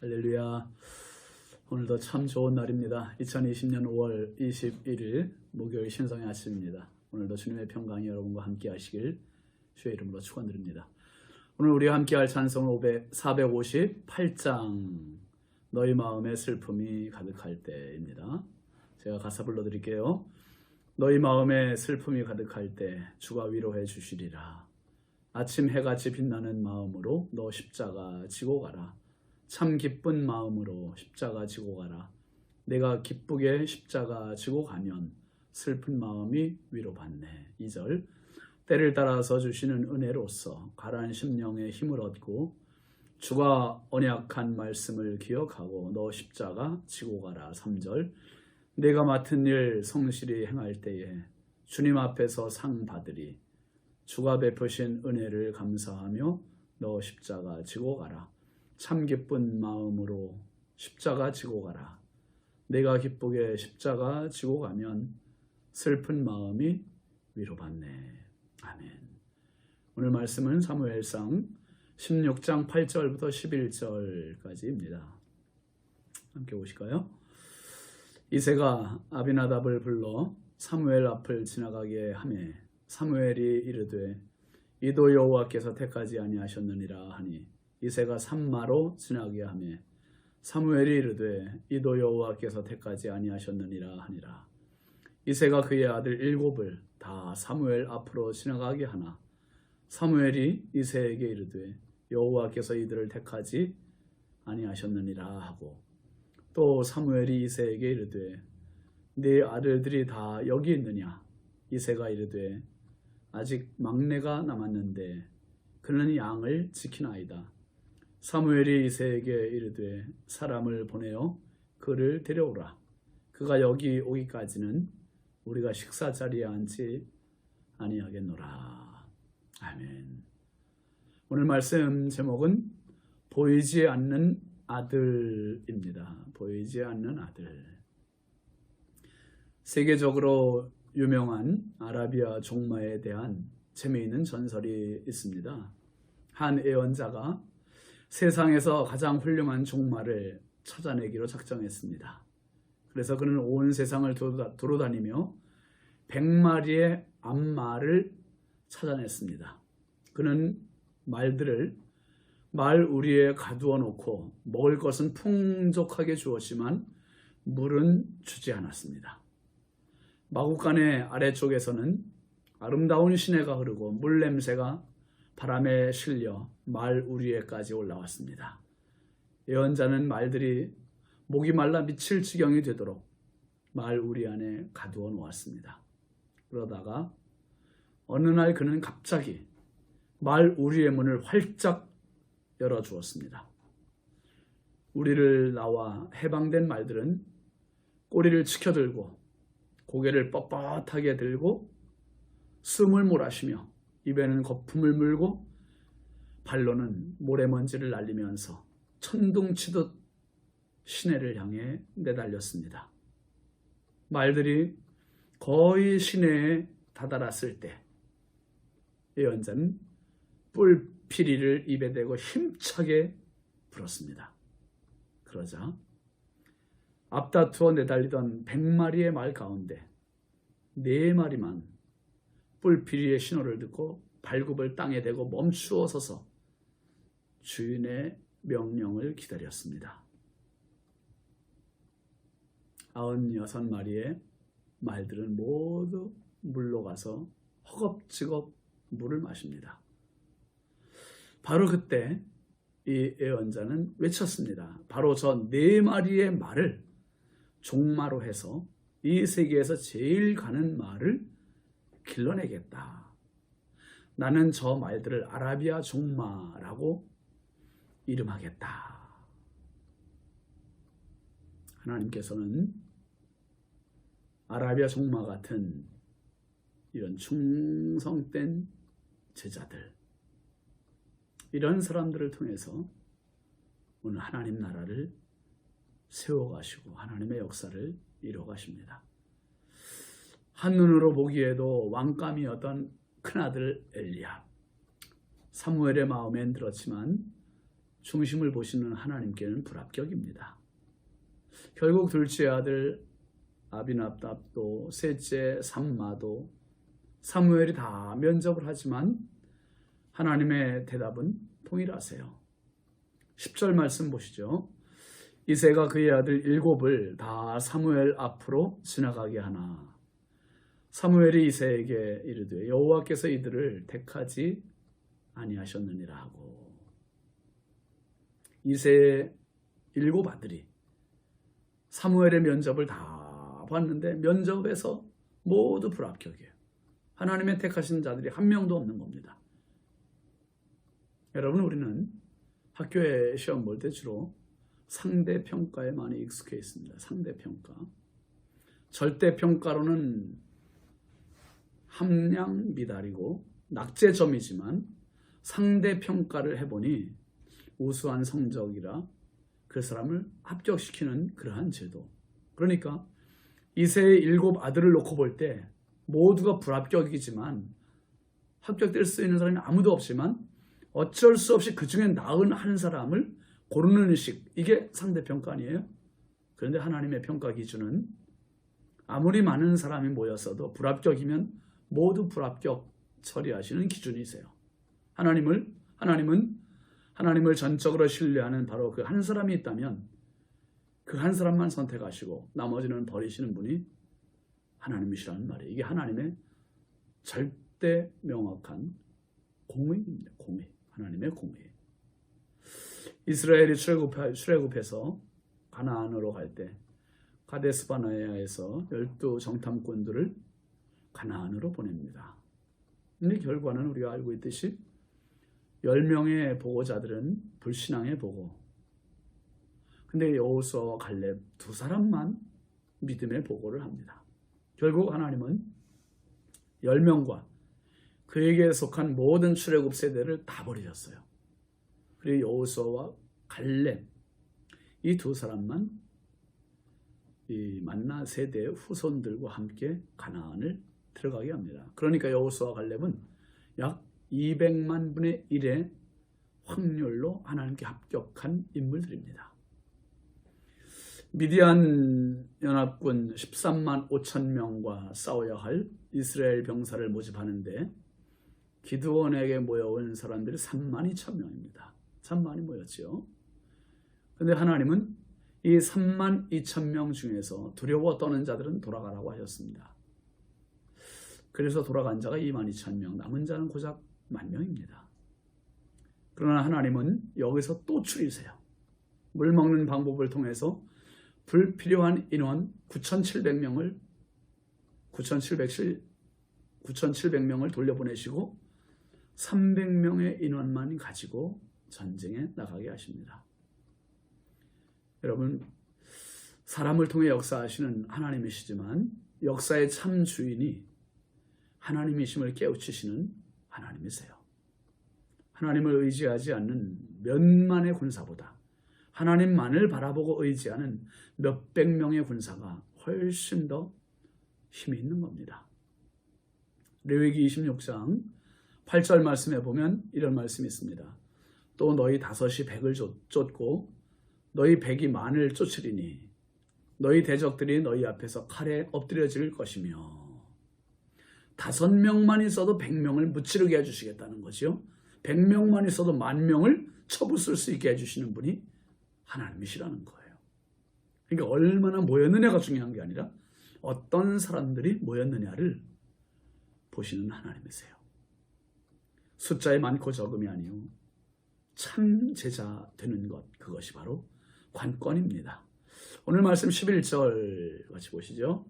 할렐루야. 오늘도 참 좋은 날입니다. 2020년 5월 21일 목요일 신성의 아침입니다. 오늘도 주님의 평강이 여러분과 함께 하시길 주의 이름으로 축원드립니다. 오늘 우리가 함께 할 찬송은 500, 458장 너희 마음에 슬픔이 가득할 때입니다. 제가 가사 불러드릴게요. 너희 마음에 슬픔이 가득할 때 주가 위로해 주시리라. 아침 해같이 빛나는 마음으로 너 십자가 지고 가라. 참 기쁜 마음으로 십자가 지고 가라. 내가 기쁘게 십자가 지고 가면 슬픈 마음이 위로받네. 2절 때를 따라서 주시는 은혜로서 가라앉은 심령에 힘을 얻고 주가 언약한 말씀을 기억하고 너 십자가 지고 가라. 3절 내가 맡은 일 성실히 행할 때에 주님 앞에서 상 받으리. 주가 베푸신 은혜를 감사하며 너 십자가 지고 가라. 참 기쁜 마음으로 십자가 지고 가라. 내가 기쁘게 십자가 지고 가면 슬픈 마음이 위로받네. 아멘. 오늘 말씀은 사무엘상 16장 8절부터 11절까지입니다. 함께 보실까요? 이세가 아비나답을 불러 사무엘 앞을 지나가게 하매 사무엘이 이르되 이도 여호와께서 택하지 아니하셨느니라 하니 이세가 산마로 지나게 하매 사무엘이 이르되 이도 여호와께서 택하지 아니하셨느니라 하니라. 이세가 그의 아들 일곱을 다 사무엘 앞으로 지나가게 하나. 사무엘이 이세에게 이르되 여호와께서 이들을 택하지 아니하셨느니라 하고 또 사무엘이 이세에게 이르되 네 아들들이 다 여기 있느냐? 이세가 이르되 아직 막내가 남았는데 그는 양을 지키나이다 사무엘이 이세에게 이르되 사람을 보내어 그를 데려오라 그가 여기 오기까지는 우리가 식사 자리에 앉지 아니하겠노라 아멘 오늘 말씀 제목은 보이지 않는 아들입니다. 보이지 않는 아들. 세계적으로 유명한 아라비아 종마에 대한 재미있는 전설이 있습니다. 한 예언자가 세상에서 가장 훌륭한 종마를 찾아내기로 작정했습니다. 그래서 그는 온 세상을 돌아다니며 100마리의 암말을 찾아냈습니다. 그는 말들을 말 우리에 가두어 놓고 먹을 것은 풍족하게 주었지만 물은 주지 않았습니다. 마구간의 아래쪽에서는 아름다운 시내가 흐르고 물 냄새가 바람에 실려 말 우리에까지 올라왔습니다. 예언자는 말들이 목이 말라 미칠 지경이 되도록 말 우리 안에 가두어 놓았습니다. 그러다가 어느 날 그는 갑자기 말 우리의 문을 활짝 열어 주었습니다. 우리를 나와 해방된 말들은 꼬리를 치켜들고 고개를 뻣뻣하게 들고 숨을 몰아쉬며 입에는 거품을 물고 발로는 모래먼지를 날리면서 천둥치듯 시내를 향해 내달렸습니다. 말들이 거의 시내에 다다랐을 때 예언자는 뿔피리를 입에 대고 힘차게 불었습니다. 그러자 앞다투어 내달리던 100마리의 말 가운데 4마리만 뿔피리의 신호를 듣고 발굽을 땅에 대고 멈추어 서서 주인의 명령을 기다렸습니다. 96마리의 말들은 모두 물로 가서 허겁지겁 물을 마십니다. 바로 그때 이 예언자는 외쳤습니다. 바로 저 네 마리의 말을 종마로 해서 이 세계에서 제일 가는 말을 길러내겠다. 나는 저 말들을 아라비아 종마라고 이름하겠다. 하나님께서는 아라비아 종마 같은 이런 충성된 제자들, 이런 사람들을 통해서 오늘 하나님 나라를 세워가시고 하나님의 역사를 이루어가십니다. 한눈으로 보기에도 왕감이었던 큰아들 엘리야 사무엘의 마음엔 들었지만 중심을 보시는 하나님께는 불합격입니다. 결국 둘째 아들 아비납답도 셋째 삼마도 사무엘이 다 면접을 하지만 하나님의 대답은 동일하세요. 10절 말씀 보시죠. 이세가 그의 아들 일곱을 다 사무엘 앞으로 지나가게 하나 사무엘이 이세에게 이르되 여호와께서 이들을 택하지 아니하셨느니라 하고 이세의 일곱 아들이 사무엘의 면접을 다 봤는데 면접에서 모두 불합격이에요. 하나님의 택하신 자들이 한 명도 없는 겁니다. 여러분 우리는 학교에 시험 볼 때 주로 상대 평가에 많이 익숙해 있습니다. 상대 평가. 절대 평가로는 함량 미달이고 낙제점이지만 상대 평가를 해보니 우수한 성적이라 그 사람을 합격시키는 그러한 제도. 그러니까 이세의 일곱 아들을 놓고 볼 때 모두가 불합격이지만 합격될 수 있는 사람이 아무도 없지만 어쩔 수 없이 그 중에 나은 한 사람을 고르는 의식 이게 상대 평가 아니에요? 그런데 하나님의 평가 기준은 아무리 많은 사람이 모였어도 불합격이면 모두 불합격 처리하시는 기준이세요. 하나님을 하나님은 하나님을 전적으로 신뢰하는 바로 그 한 사람이 있다면 그 한 사람만 선택하시고 나머지는 버리시는 분이 하나님이시라는 말이에요. 이게 하나님의 절대 명확한 공의입니다. 공의. 하나님의 공의. 이스라엘이 출애굽, 출애굽해서 가나안으로 갈 때 가데스 바나야에서 열두 정탐꾼들을 가나안으로 보냅니다. 근데 결과는 우리가 알고 있듯이 10명의 보고자들은 불신앙의 보고 근데 여호수아와 갈렙 두 사람만 믿음의 보고를 합니다. 결국 하나님은 10명과 그에게 속한 모든 출애굽 세대를 다 버리셨어요. 그리고 여호수아와 갈렙 이 두 사람만 이 만나 세대의 후손들과 함께 가나안을 들어가게 합니다. 그러니까 여호수아 갈렙은 약 200만 분의 1의 확률로 하나님께 합격한 인물들입니다. 미디안 연합군 13만 5천 명과 싸워야 할 이스라엘 병사를 모집하는데 기드원에게 모여온 사람들이 3만 2천 명입니다. 3만이 모였지요. 근데 하나님은 이 3만 2천 명 중에서 두려워 떠는 자들은 돌아가라고 하셨습니다. 그래서 돌아간 자가 2만 2천 명, 남은 자는 고작 만 명입니다. 그러나 하나님은 여기서 또 추리세요. 물 먹는 방법을 통해서 불필요한 인원 9,700명을 9,700, 9,700명을 돌려보내시고 300명의 인원만 가지고 전쟁에 나가게 하십니다. 여러분, 사람을 통해 역사하시는 하나님이시지만 역사의 참 주인이 하나님이심을 깨우치시는 하나님이세요. 하나님을 의지하지 않는 몇만의 군사보다 하나님만을 바라보고 의지하는 몇백 명의 군사가 훨씬 더 힘이 있는 겁니다. 레위기 26장 8절 말씀에 보면 이런 말씀이 있습니다. 또 너희 다섯이 백을 쫓고 너희 백이 만을 쫓으리니 너희 대적들이 너희 앞에서 칼에 엎드려질 것이며 다섯 명만 있어도 백 명을 무찌르게 해주시겠다는 거죠. 백 명만 있어도 만 명을 쳐부술 수 있게 해주시는 분이 하나님이시라는 거예요. 그러니까 얼마나 모였느냐가 중요한 게 아니라 어떤 사람들이 모였느냐를 보시는 하나님이세요. 숫자에 많고 적음이 아니요 참 제자 되는 것 그것이 바로 관건입니다. 오늘 말씀 11절 같이 보시죠.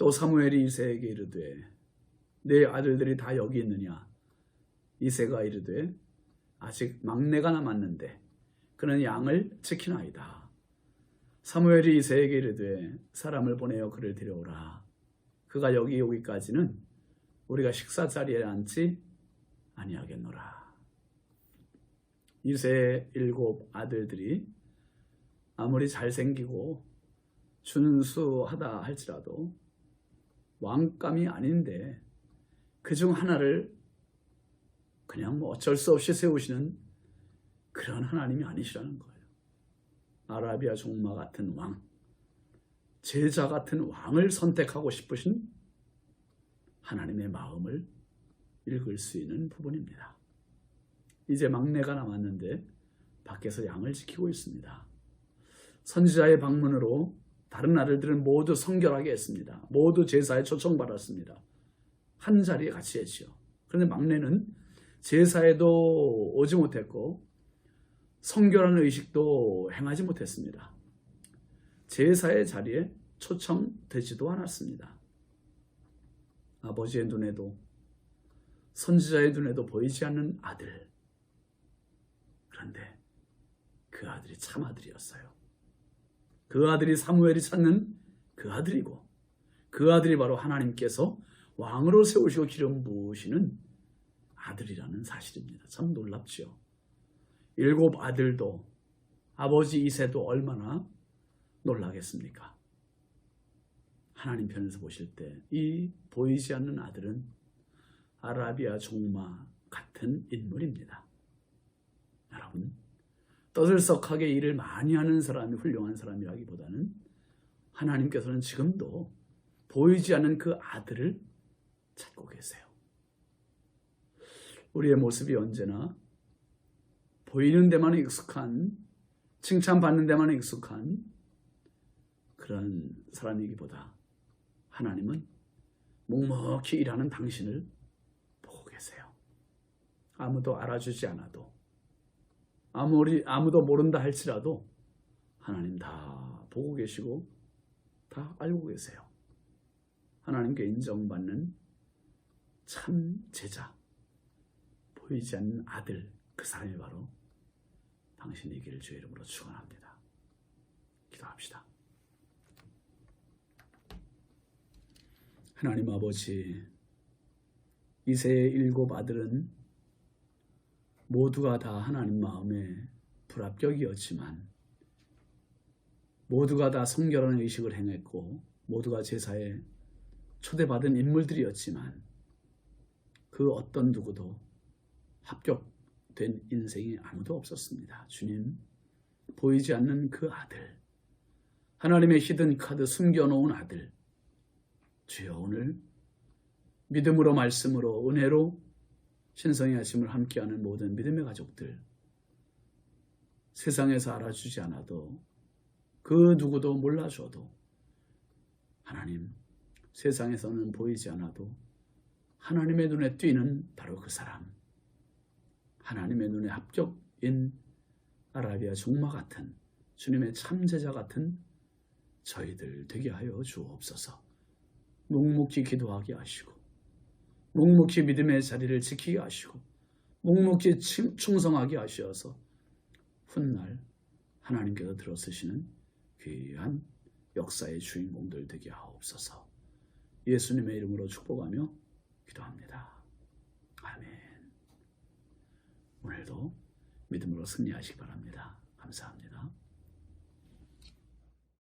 또 사무엘이 이세에게 이르되 내 아들들이 다 여기 있느냐 이세가 이르되 아직 막내가 남았는데 그는 양을 지키나이다. 사무엘이 이세에게 이르되 사람을 보내어 그를 데려오라. 그가 여기 오기까지는 우리가 식사 자리에 앉지 아니하겠노라. 이세의 일곱 아들들이 아무리 잘생기고 준수하다 할지라도 왕감이 아닌데 그 중 하나를 그냥 뭐 어쩔 수 없이 세우시는 그런 하나님이 아니시라는 거예요. 아라비아 종마 같은 왕, 제자 같은 왕을 선택하고 싶으신 하나님의 마음을 읽을 수 있는 부분입니다. 이제 막내가 남았는데 밖에서 양을 지키고 있습니다. 선지자의 방문으로 다른 아들들은 모두 성결하게 했습니다. 모두 제사에 초청받았습니다. 한 자리에 같이 했지요. 그런데 막내는 제사에도 오지 못했고 성결하는 의식도 행하지 못했습니다. 제사의 자리에 초청되지도 않았습니다. 아버지의 눈에도 선지자의 눈에도 보이지 않는 아들. 그런데 그 아들이 참 아들이었어요. 그 아들이 사무엘이 찾는 그 아들이고 그 아들이 바로 하나님께서 왕으로 세우시고 기름 부으시는 아들이라는 사실입니다. 참 놀랍지요. 일곱 아들도 아버지 이세도 얼마나 놀라겠습니까? 하나님 편에서 보실 때 이 보이지 않는 아들은 아라비아 종마 같은 인물입니다. 여러분, 떠들썩하게 일을 많이 하는 사람이 훌륭한 사람이라기보다는 하나님께서는 지금도 보이지 않는 그 아들을 찾고 계세요. 우리의 모습이 언제나 보이는 데만 익숙한, 칭찬받는 데만 익숙한 그런 사람이기보다 하나님은 묵묵히 일하는 당신을 보고 계세요. 아무도 알아주지 않아도 아무리 아무도 모른다 할지라도 하나님 다 보고 계시고 다 알고 계세요. 하나님께 인정받는 참 제자 보이지 않는 아들 그 사람이 바로 당신이기를 주의 이름으로 축원합니다. 기도합시다. 하나님 아버지 이세의 일곱 아들은 모두가 다 하나님 마음에 불합격이었지만 모두가 다 성결한 의식을 행했고 모두가 제사에 초대받은 인물들이었지만 그 어떤 누구도 합격된 인생이 아무도 없었습니다. 주님 보이지 않는 그 아들 하나님의 히든 카드 숨겨놓은 아들 주여 오늘 믿음으로 말씀으로 은혜로 신성의 아침을 함께하는 모든 믿음의 가족들 세상에서 알아주지 않아도 그 누구도 몰라줘도 하나님 세상에서는 보이지 않아도 하나님의 눈에 띄는 바로 그 사람 하나님의 눈에 합격인 아라비아 종마 같은 주님의 참제자 같은 저희들 되게 하여 주옵소서. 묵묵히 기도하게 하시고 묵묵히 믿음의 자리를 지키게 하시고 묵묵히 침- 충성하게 하시어서 훗날 하나님께서 들어쓰시는 귀한 역사의 주인공들 되게 하옵소서 예수님의 이름으로 축복하며 기도합니다. 아멘 오늘도 믿음으로 승리하시기 바랍니다. 감사합니다.